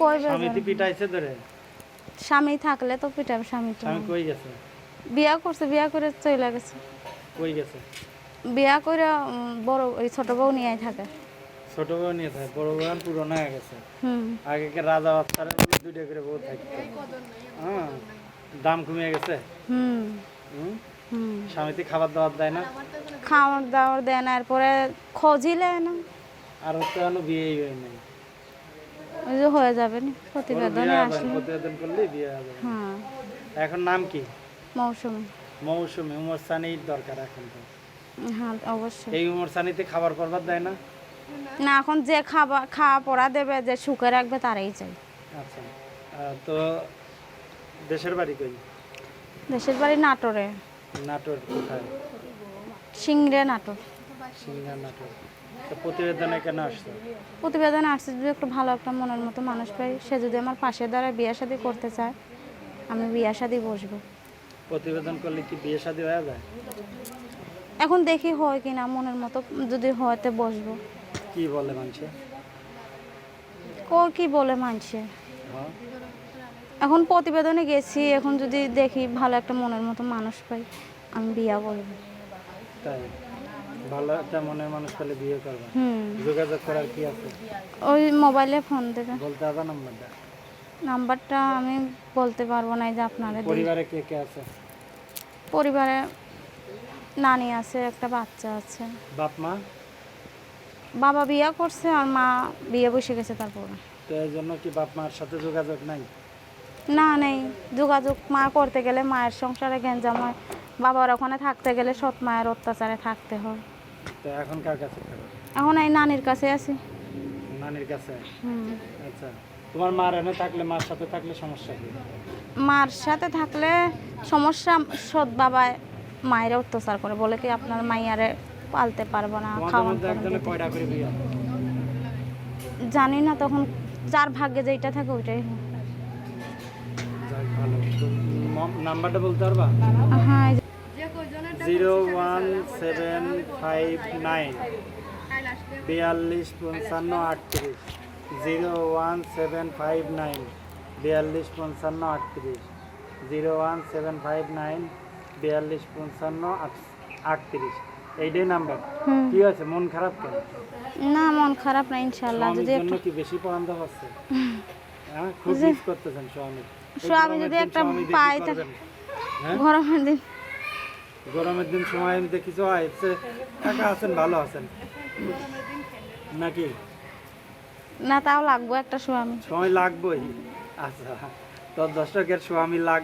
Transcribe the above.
কই স্বামী তো পিটাইছে ধরে। স্বামী থাকলে তো পিটাবে স্বামী তো স্বামী কই গেছে? বিয়া করছে বিয়া করে চলে গেছে। কই গেছে? বিয়া করে বড় ওই ছোট বউ নিয়ে থাকে। ছোট বউ নিয়ে থাকে বড় বউ পুরনো হয়ে গেছে। রাজা বাচ্চারা দুইটা করে বউ থাকতো। হ্যাঁ দাম কমে গেছে। হুম। স্বামীতে খাবার দাবার দেয় না। খাওয়ার দাওয়ার দেয় না এরপরে খোঁজিলে না। আর এখনও বিয়েই হয় নাই। ওই যে হয়ে যাবে না প্রতিবেদনে প্রতিবেদন করলেই বিয়ে হবে। হ্যাঁ। এখন নাম কি? মৌসুমি। মৌসুমি উমর সানির দরকার এখন তো। হ্যাঁ অবশ্যই। এই উমর সানিতে খাবার পরবার দেয় না? না এখন যে খাবার খাওয়া পড়া দেবে যে সুখে রাখবে তারাই চাই আচ্ছা। তো দেশের বাড়ি কই? দেশের বাড়ি নাটোরে। নাটোর কোথায়? সিংড়ে নাটোর। সিঙ্গার নাটোর। প্রতিবেদনে কেন আসছো। প্রতিবেদনে আসছে যদি একটু ভালো একটা মনের মতো মানুষ পাই সে যদি আমার পাশে দাঁড়ায় বিয়ে শাদি করতে চায় আমি বিয়ে শাদি বসবো। প্রতিবেদন করলে কি বিয়ে শাদী হয়ে যায়? এখন দেখি হয় কি না মনের মতো যদি হয়তে বসবো। কি বলে মানুষে কো কি বলে মানছে? হ্যাঁ। এখন প্রতিবেদনে গেছি এখন যদি দেখি ভালো একটা মনের মতো মানুষ পাই আমি বিয়া বলব তাই? ভালো একটা মনের মানুষ পেলে বিয়ে করবে। যোগাযোগ করার কি আছে? ওই মোবাইলে ফোন দেবে। বলতে হবে নাম্বারটা? নাম্বারটা আমি বলতে পারব না যে আপনারা পরিবারে কে কে আছে? পরিবারে নানি আছে একটা বাচ্চা আছে। বাপ মা? বাবা বিয়ে করছে আর মা বিয়ে বসে গেছে তারপরে। তো এই জন্য কি বাপ মার সাথে যোগাযোগ নাই? না নেই। যোগাযোগ মা করতে গেলে মায়ের সংসারে গেঞ্জাম হয়। বাবার ওখানে থাকতে গেলে সৎ মায়ের অত্যাচারে থাকতে হয়। তো এখন কার কাছে থাকো এখন এই নানির কাছে আছি। নানির কাছে? আচ্ছা তোমার মার এনে থাকলে মার সাথে থাকলে সমস্যা কি? মার সাথে থাকলে সমস্যা সৎ বাবা মায়ের অত্যাচার করে। বলে কি আপনার মাইয়ারে পালতে পারব না খাওয়ান? জানি না তখন যার ভাগ্যে যেটা থাকে ওইটাই হয়। নাম্বারটা বলতে পারবা? হ্যাঁ zero one seven five nine বিয়াল্লিশ পঞ্চান্ন আটত্রিশ। Zero one seven five nine বিয়াল্লিশ পঞ্চান্ন আটত্রিশ zero one seven five nine বিয়াল্লিশ পঞ্চান্ন আট- আটত্রিশ এইটাই নাম্বার। কি আছে মন খারাপ কেন? না মন খারাপ না ইনশাল্লাহ যদি জন্য কি বেশি পছন্দ হচ্ছে? হ্যাঁ খুব মিস করতেছেন স্বামী। স্বামী যদি একটা হ্যাঁ গরমের দিন গরমের দিন সময় আমি দেখি হয় হচ্ছে আছেন ভালো আছেন? নাকি? না তাও লাগবো একটা স্বামী সময় লাগবোই। আচ্ছা তোর দর্শকের স্বামী লাগ